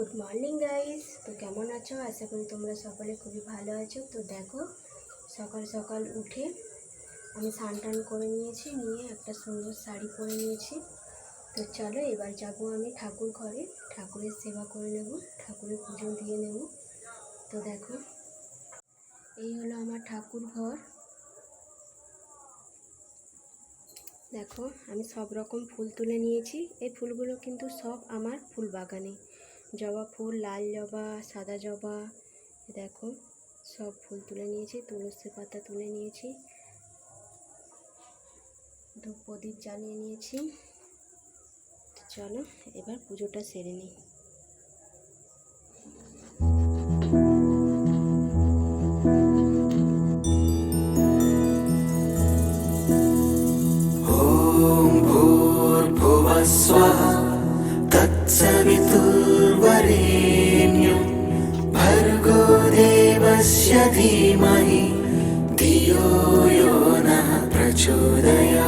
Good morning guys তো কেমন আছো? আশা করি তোমরা সকলে খুবই ভালো আছো। তো দেখো, সকাল সকাল উঠে আমি স্নান টান করে নিয়েছি, নিয়ে একটা সুন্দর শাড়ি পরে নিয়েছি। তো চলো, এবার যাব আমি ঠাকুর ঘরে। ঠাকুরের সেবা করে নেব, ঠাকুরের পুজো দিয়ে নেব। তো দেখো, এই হলো আমার ঠাকুর ঘর। দেখো, আমি সব রকম ফুল তুলে নিয়েছি। এই ফুলগুলো কিন্তু সব আমার ফুল বাগানে। জবা ফুল লাল জবা সাদা জবা দেখো সব ফুল তুলে নিয়েছি তুলসী পাতা তুলে নিয়েছি ধূপ প্রদীপ জ্বালিয়ে নিয়েছি তো চলো এবার পুজোটা সেরে নিই ॐ भूर्भुवः स्वः तत्सवितुर्वरेण्यं भर्गो देवस्य धीमहि धियो यो नः प्रचोदयात्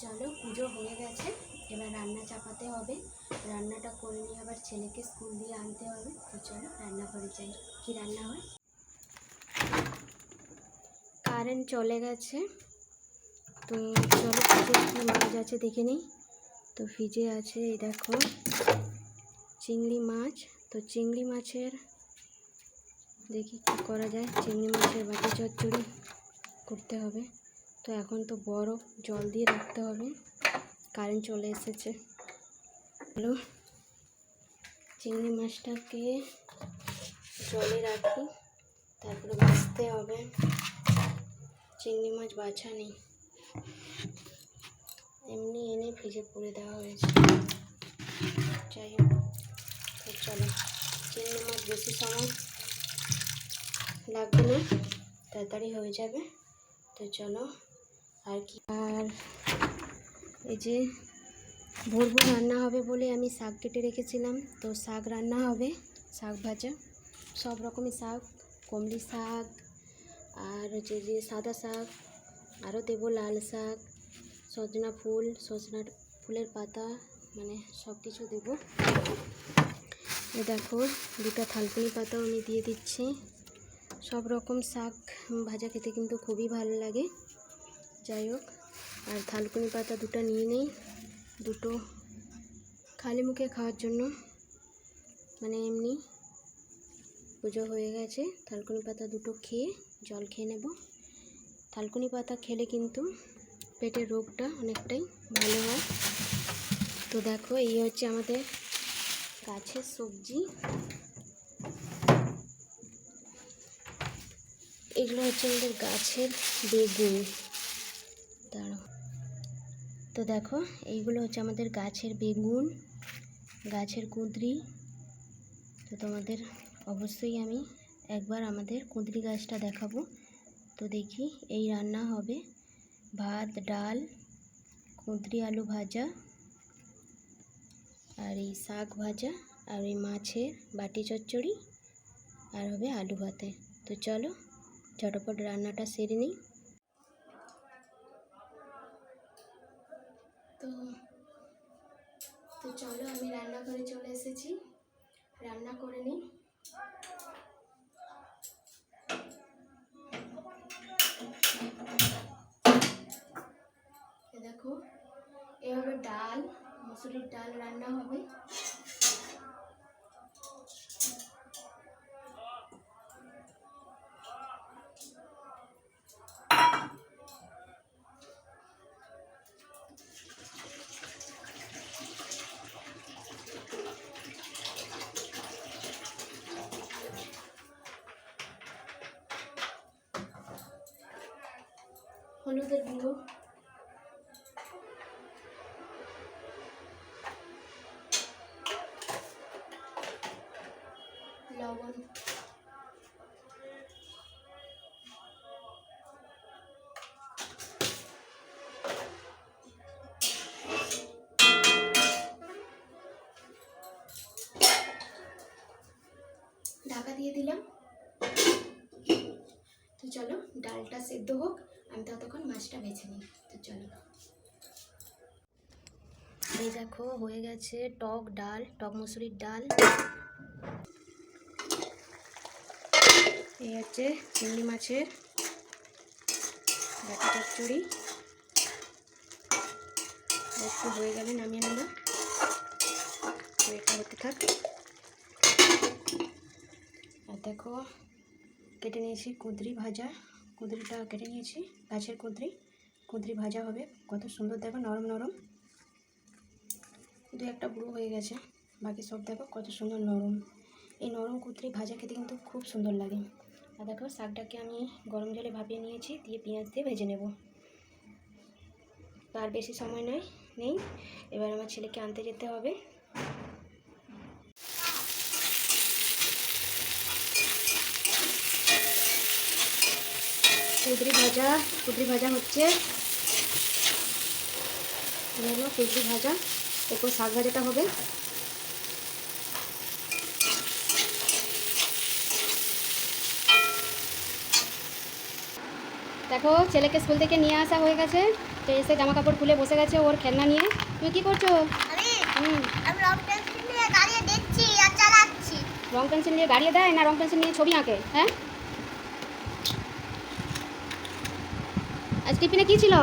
চলো, পুজো হয়ে গেছে। এবার রান্না চাপাতে হবে। রান্নাটা করে নিয়ে আবার ছেলেকে স্কুল দিয়ে আনতে হবে। তো চলো রান্না করে যাই। কি রান্না হয়? কারেন্ট চলে গেছে। তো চলো ফ্রিজে কী মাছ আছে দেখে নিই। তো ফ্রিজে আছে, এই দেখো। চিংড়ি মাছ। তো চিংড়ি মাছের, দেখি কী করা যায়। চিংড়ি মাছের বাটি চচ্চড়ি করতে হবে। তো এখন তো বরফ জল দিয়ে রাখতে হবে। কারেন্ট চলে এসেছে। হ্যালো, চিংড়ি মাছটাকে জলে রাখি, তারপরে বাছতে হবে। চিংড়ি মাছ বাছা নেই। এমনি এনে ফ্রিজে পুড়ে দেওয়া হয়েছে। যাই হোক চলো। চিংড়ি মাছ বেশি সময় লাগবে না, তাড়াতাড়ি হয়ে যাবে। তো চলো আর কি? আর এই যে ভোর ভোর রান্না হবে বলে আমি শাক কেটে রেখেছিলাম। তো শাক রান্না হবে, শাক ভাজা, সব রকমের শাক, কমলি শাক, আর হচ্ছে যে সাদা শাক, আরও দেবো লাল শাক, সজনা ফুল সজনার ফুলের পাতা মানে সব কিছু দেবো। দেখো, দুটো থালকুনি পাতাও আমি দিয়ে দিচ্ছি। সব রকম শাক ভাজা খেতে কিন্তু খুবই ভালো লাগে। যাই হোক, আর থালকুনি পাতা দুটো নিয়ে নেই, দুটো খালি মুখে খাওয়ার জন্য। মানে এমনি পুজো হয়ে গেছে, থালকুনি পাতা দুটো খেয়ে জল খেয়ে নেব। থালকুনি পাতা খেলে কিন্তু পেটের রোগটা অনেকটাই ভালো হয়। তো দেখো, এই হচ্ছে আমাদের গাছের সবজি। এগুলো হচ্ছে আমাদের গাছের বেগুন। দাঁড়াও। তো দেখো, এইগুলো হচ্ছে আমাদের গাছের বেগুন, গাছের কুঁদরি। তো তোমাদের অবশ্যই আমি একবার আমাদের কুঁদরি গাছটা দেখাবো। তো দেখি এই রান্না হবে ভাত, ডাল, কুঁদরি আলু ভাজা, আর এই শাক ভাজা, আর ওই মাছের বাটি চচ্চড়ি, আর হবে আলু ভাতে। তো চলো, ঝটপট রান্নাটা সেরে নিই। তো তো চলো আমি রান্নাঘরে চলে এসেছি। রান্না করে নিই। দেখো, এভাবে ডাল, মুসুরির ডাল রান্না হবে। হলুদের গুঁড়ো লবণ ঢাকা দিয়ে দিলাম তো চলো ডালটা সেদ্ধ হোক আমি ততক্ষণ মাছটা বেছে নিই, তো চলো। এই দেখো, হয়ে গেছে টক ডাল, টক মুসুরির ডাল। এই হচ্ছে চিংড়ি মাছের বাটি চচ্চড়ি। একটু হয়ে গেলে নামিয়ে নেব। এটা হতে থাক। আর দেখো, কেটে নিয়েছি কুঁদরি ভাজা। কুঁদরিটা কেটে নিয়েছি, গাছের কুঁদরি। কুঁদরি ভাজা হবে, কত সুন্দর দেখো, নরম নরম। দু একটা বুড়ো হয়ে গেছে, বাকি সব দেখো কত সুন্দর নরম। এই নরম কুঁদরি ভাজা খেতে কিন্তু খুব সুন্দর লাগে। আর দেখো, শাকটাকে আমি গরম জলে ভাপিয়ে নিয়েছি, দিয়ে পেঁয়াজ দিয়ে ভেজে নেব। তো আর বেশি সময় নয় নেই। এবার আমার ছেলেকে আনতে যেতে হবে। কুঁদরি ভাজা কুঁদরি ভাজা হচ্ছে হলো কুঁদরি ভাজা। এরপর শাক ভাজাটা হবে। দেখো ছেলেকে স্কুল থেকে নিয়ে আসা হয়ে গেছে। তো এসে জামা কাপড় খুলে বসে গেছে ওর খেলনা নিয়ে। তুমি কি করছ? রং পেন্সিল নিয়ে গাড়িয়ে দেয় না? রং পেন্সিল নিয়ে ছবি আঁকে হ্যাঁ? আজ টিফিনে কি ছিল?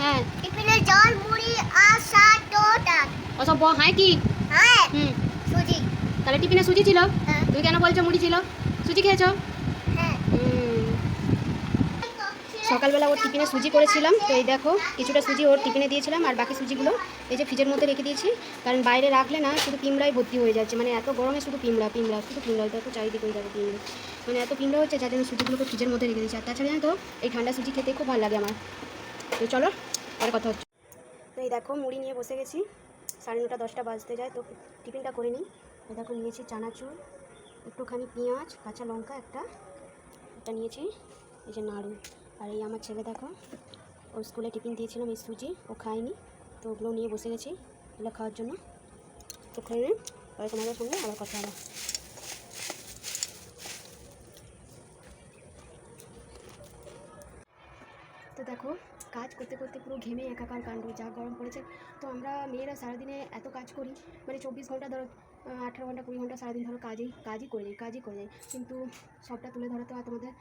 হ্যাঁ। টিফিনে জল মুড়ি আর শাক টোটা ওসব ব- হ্যাঁ কি? হ্যাঁ হুম। সুজি। তাহলে টিফিনে সুজি ছিল? হ্যাঁ। তুমি কেন বলছো মুড়ি ছিল? সুজি খেয়েছো হ্যাঁ হুম সকালবেলা ওর টিফিনে সুজি করেছিলাম, তো এই দেখো কিছুটা সুজি ওর টিফিনে দিয়েছিলাম আর বাকি সুজিগুলো এই যে ফ্রিজের মধ্যে রেখে দিয়েছি। কারণ বাইরে রাখলে না শুধু পিমড়াই ভর্তি হয়ে যাচ্ছে মানে এত গরমে শুধু পিমড়া পিমড়া, শুধু পিমড়া দেখো চারিদিকে ওই দেখো পিমড়া। মানে এত পিমড়া হচ্ছে যাতে আমি সুজিগুলোকে ফ্রিজের মধ্যে রেখে দিয়েছি। আর তাছাড়া জানো তো, এই ঠান্ডা সুজি খেতে খুব ভালো লাগে আমার। তো চলো, পরে কথা হচ্ছে। তো এই দেখো মুড়ি নিয়ে বসে গেছি, সাড়ে নটা দশটা বাজতে যায়, তো টিফিনটা করে নিই। এই দেখো নিয়েছি চানাচুর, একটুখানি পেঁয়াজ, কাঁচা লঙ্কা একটা একটা নিয়েছি, এই যে নাড়ু। আর এই আমার ছেলে দেখো, ওর স্কুলে টিফিন দিয়েছিলাম, এই সুজি, ও খায়নি, তো ওগুলো নিয়ে বসে গেছি, এগুলো খাওয়ার জন্য। তো খেয়ে নিই পরে তোমাদের সঙ্গে আবার কথা হবে। তো দেখো, কাজ করতে করতে পুরো ঘেমে একাকার কাণ্ড, যা গরম পড়েছে। তো আমরা মেয়েরা সারাদিনে এত কাজ করি মানে চব্বিশ ঘণ্টা ধরো আঠারো ঘণ্টা, কুড়ি ঘণ্টা সারাদিন ধরো কাজই কাজই করে যাই কাজই করে যাই কিন্তু সবটা তুলে ধরা তো আর তোমাদের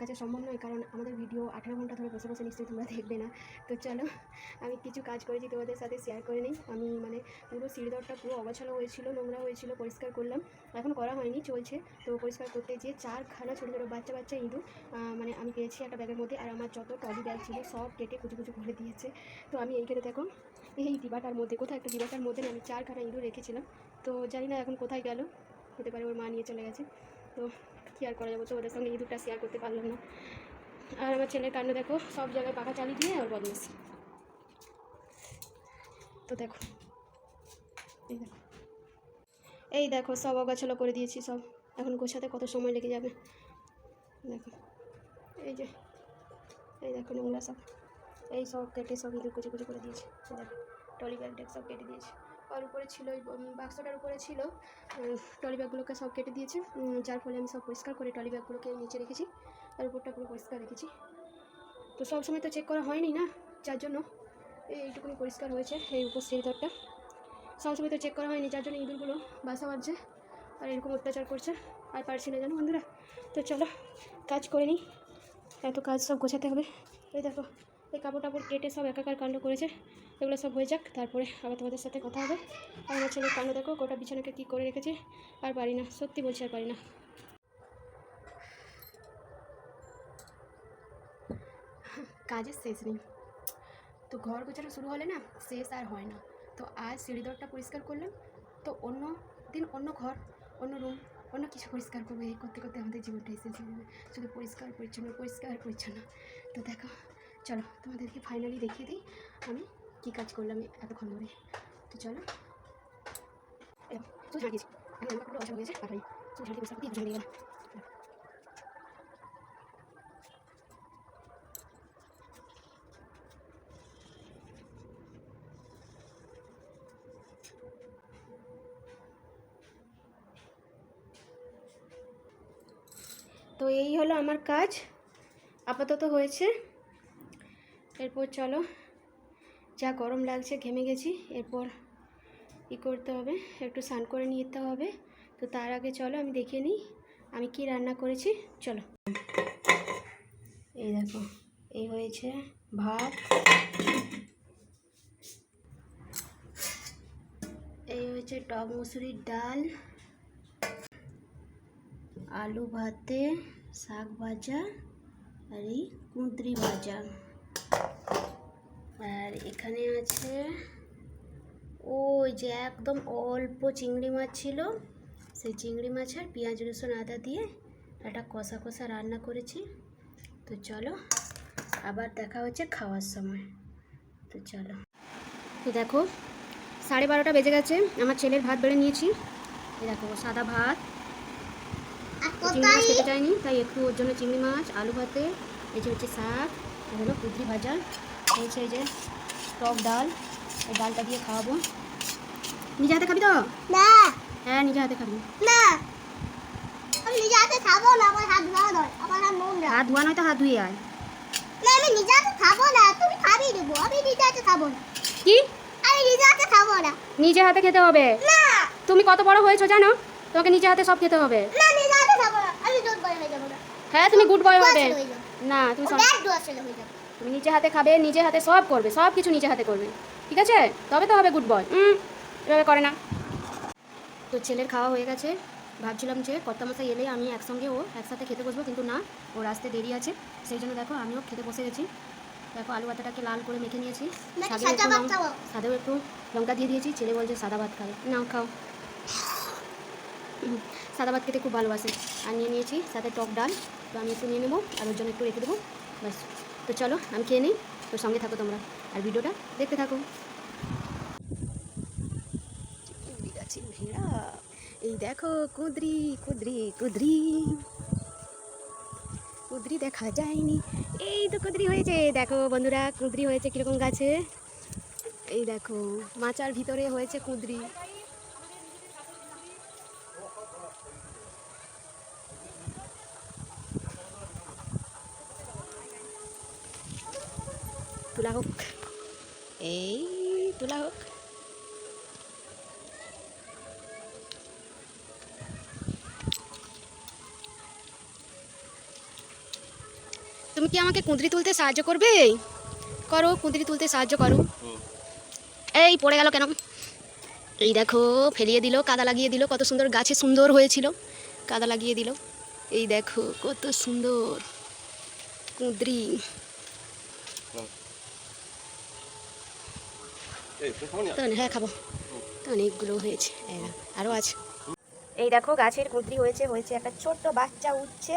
কাছে সম্ভব নয়। কারণ আমাদের ভিডিও আঠারো ঘণ্টা ধরে বসে বসে নিশ্চয়ই তোমরা দেখবে না। তো চলো, আমি কিছু কাজ করেছি তোমাদের সাথে শেয়ার করে নিই। আমি মানে পুরো সিঁড়িদরটা পুরো অগোছালো হয়েছিল, নোংরা হয়েছিল, পরিষ্কার করলাম। এখন করা হয়নি, চলছে। তো পরিষ্কার করতে গিয়ে চারখানা ছোটো ছোটো বাচ্চা বাচ্চা ইঁদুর মানে আমি পেয়েছি একটা ব্যাগের মধ্যে। আর আমার যত টলি ব্যাগ ছিল সব কেটে কুচু কুচু করে দিয়েছে। তো আমি এইখানে দেখো, এই ডিবাটার মধ্যে, কোথাও একটা ডিবাটার মধ্যে আমি চারখানা ইঁদুর রেখেছিলাম। তো জানি না এখন কোথায় গেল, হতে পারে ওর মা নিয়ে চলে গেছে। তো কী আর করা যাব, তো ওদের সঙ্গে ইঁদুরটা শেয়ার করতে পারলাম না। আর আমার ছেলের কাণ্ড দেখো, সব জায়গায় পাখা চালিয়ে দিয়ে আর বদমাস তো দেখো, এই দেখো। এই দেখো, সব অগাছালো করে দিয়েছি সব। এখন গোছাতে কত সময় লেগে যাবে? দেখো, এই যে, এই দেখো নোংরা সব। এই সব কেটে সব ইঁদুর কুচি কুচি করে দিয়েছি। দেখো টলি ট্যাগ সব কেটে দিয়েছে। আর উপরে ছিল, ওই বাক্সটার উপরে ছিল টলি ব্যাগগুলোকে সব কেটে দিয়েছে যার ফলে আমি সব পরিষ্কার করে টলি ব্যাগগুলোকে নিচে রেখেছি, তার উপরটা পুরো পরিষ্কার রেখেছি। তো সব সময় তো চেক করা হয়নি না, যার জন্য এই এইটুকুনি পরিষ্কার হয়েছে, এই উপর সিঁড়িঘরটা সবসময় তো চেক করা হয়নি, যার জন্য ইঁদুরগুলো বাসা বাঁধছে আর এরকম অত্যাচার করছে, আর পারছি না জানো বন্ধুরা? তো চলো, কাজ করে নিই, এত কাজ সব গোছাতে হবে। এই দেখো এই কাপড় টাপড় কেটে সব একাকার কাণ্ড করেছে। এগুলো সব হয়ে যাক, তারপরে আবার তোমাদের সাথে কথা হবে। আর আমার ছেলের কাণ্ড দেখো, গোটা বিছানাকে কী করে রেখেছে। আর পারি না, সত্যি বলছি আর পারি না। কাজের শেষ নেই। তো ঘর গোছানো শুরু হলে না, শেষ আর হয় না। তো আজ সিঁড়িদরটা পরিষ্কার করলাম। তো অন্য দিন অন্য ঘর, অন্য রুম, অন্য কিছু পরিষ্কার করব। এই করতে করতে আমাদের জীবনটাই শেষ শুধু পরিষ্কার, পরিচ্ছন্ন পরিষ্কার, পরিচ্ছন্ন। তো দেখো চলো তোমাদেরকে ফাইনালি দেখিয়ে দিই আমি কী কাজ করলাম এতক্ষণ ধরে। তো চলো। গেলাম। তো এই হলো আমার কাজ। আপাতত হয়েছে। এরপর চলো, যা গরম লাগছে ঘেমে গেছি, এরপর কী করতে হবে, একটু স্নান করে নিতে হবে। তো তার আগে চলো, আমি দেখে নিই, আমি কি রান্না করেছি, চলো। এই দেখো, এই হয়েছে ভাত। এই হয়েছে টক মুসুরির ডাল, আলু ভাতে, শাক ভাজা, আর এই কুঁদরি ভাজা। আর এখানে আছে ওই যে একদম অল্প চিংড়ি মাছ ছিল সেই চিংড়ি মাছ আর পেঁয়াজ রসুন আদা দিয়ে একটা কষা কষা রান্না করেছি। তো চলো আবার দেখা হচ্ছে খাওয়ার সময়। তো চলো। তো দেখো সাড়ে বারোটা বেজে গেছে আমার ছেলের ভাত বেড়ে নিয়েছি। এই দেখো সাদা ভাত। চিংড়ি মাছ খেতে চাইনি তাই একটু ওর জন্য চিংড়ি মাছ আলু ভাতে এই যে হচ্ছে শাক হলো কুদ্রি ভাজা। এই যে টক ডাল এই ডালটা দিয়ে খাওয়াবো। নিজে হাতে খাবি তো? না। হ্যাঁ নিজে হাতে খাবি। না। আমি নিজে হাতে খাব না আমার হাত ধোয়া নয় আমার হাত নোংরা। হাত ধোয়া নয় তো হাত ধুয়ে আয়। না আমি নিজে হাতে খাব না তুমি খাবি দেবো আমি নিজে হাতে খাব না। কি? আমি নিজে হাতে খাব না। নিজে হাতে খেতে হবে? না। তুমি কত বড় হয়েছো জানো? তোমাকে নিজে হাতে সব খেতে হবে। না নিজে হাতে খাব না আমি জোর করে হয়ে যাব না। হ্যাঁ তুমি গুড বয় হবে। না তুমি সব- হয়ে যাব। তুমি নিজে হাতে খাবে নিজে হাতে সব করবে সব কিছু নিজে হাতে করবে। ঠিক আছে? তবে তো হবে গুড বয় হুম এভাবে করে না। তো ছেলের খাওয়া হয়ে গেছে। ভাবছিলাম যে কর্তা মশাই এলে আমি একসঙ্গে ও একসাথে খেতে বসবো কিন্তু না ওর আসতে দেরি আছে। সেই জন্য দেখো আমিও খেতে বসে গেছি। দেখো আলু ভাতাটাকে লাল করে মেখে নিয়েছি। সাদেও একটু লঙ্কা দিয়ে দিয়েছি। ছেলে বলছে সাদা ভাত খাবে। নাও খাও। সাদা ভাত খেতে খুব ভালোবাসে। আর নিয়ে নিয়েছি সাথে টক ডাল। তো আমি একটু নিয়ে নেব আর ওর জন্য একটু রেখে দেবো। ব্যাস। তো চলো, আমি খেয়ে নিই। তোর সঙ্গে থাকো তোমরা। আর ভিডিওটা দেখতে থাকো। ভেড়া, এই দেখো কুদরি কুদরি কুদরি। কুঁদরি দেখা যায়নি। এই তো কুঁদরি হয়েছে। দেখো বন্ধুরা, কুঁদরি হয়েছে কীরকম গাছে? এই দেখো, মাচার ভিতরে হয়েছে কুঁদরি। তোলা হোক। এই তোলা হোক। তুমি কি আমাকে কুঁদরি তুলতে সাহায্য করবে? করো কুঁদরি তুলতে সাহায্য করো। এই পড়ে গেল কেন? এই দেখো ফেলিয়ে দিল কাদা লাগিয়ে দিল কত সুন্দর গাছে সুন্দর হয়েছিল। কাদা লাগিয়ে দিল। এই দেখো কত সুন্দর কুঁদরি। তো হ্যাঁ খাব। তো অনেকগুলো হয়েছে। এই আরও আছে। এই দেখো গাছের কুঁদরি হয়েছে হয়েছে একটা ছোট্ট বাচ্চা উঠছে।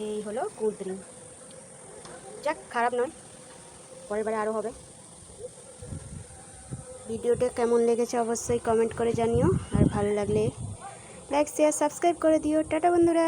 এই হলো কুঁদরি। যাক খারাপ নয়। পরের বারে আরও হবে। ভিডিওটা কেমন লেগেছে অবশ্যই কমেন্ট করে জানিও। আর ভালো লাগলে লাইক শেয়ার সাবস্ক্রাইব করে দিও। টাটা বন্ধুরা।